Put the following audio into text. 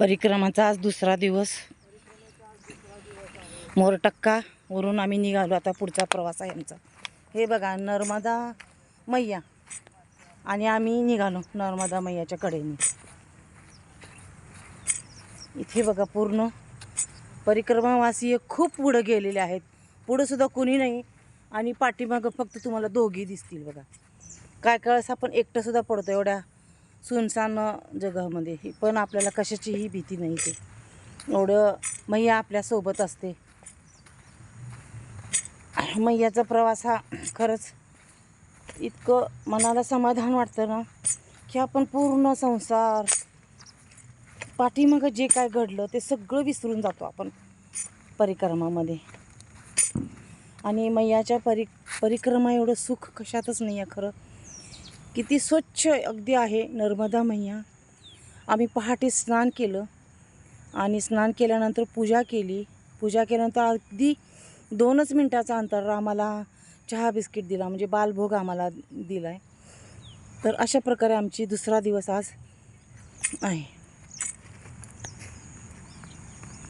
परिक्रमाचा आज दुसरा दिवस. मोरटक्का वरून आम्ही निघालो आता पुढचा प्रवास आहे आमचा. हे बघा नर्मदा मैया. आणि आम्ही निघालो नर्मदा मैयाच्या कडेने. इथे बघा पूर्ण परिक्रमावासीय खूप पुढं गेलेले आहेत. पुढंसुद्धा कुणी कोणी नाही आणि पाठीमागं फक्त तुम्हाला दोघी दिसतील बघा. काय कळस आपण एकटंसुद्धा पडतो एवढ्या सुनसान जगामध्ये. ही पण आपल्याला कशाचीही भीती नाही ते. एवढं मैया आपल्यासोबत असते. मैयाचा प्रवास हा खरंच इतकं मनाला समाधान वाटतं ना की आपण पूर्ण संसार पाठीमागं जे काय घडलं ते सगळं विसरून जातो आपण परिक्रमामध्ये. आणि मैयाच्या परि परिक्रमा एवढं सुख कशातच नाही आहे खरं. किती स्वच्छ अगदी आहे. नर्मदा मैया. आम्ही पहाटे स्नान केलं आणि स्नान केल्यानंतर पूजा केली. पूजा केल्यानंतर अगदी दोनच मिनटाचा अंतर आम्हाला चहा बिस्किट दिला म्हणजे बालभोग आम्हाला दिला आहे तर अशा प्रकारे आमची दुसरा दिवस आज आहे.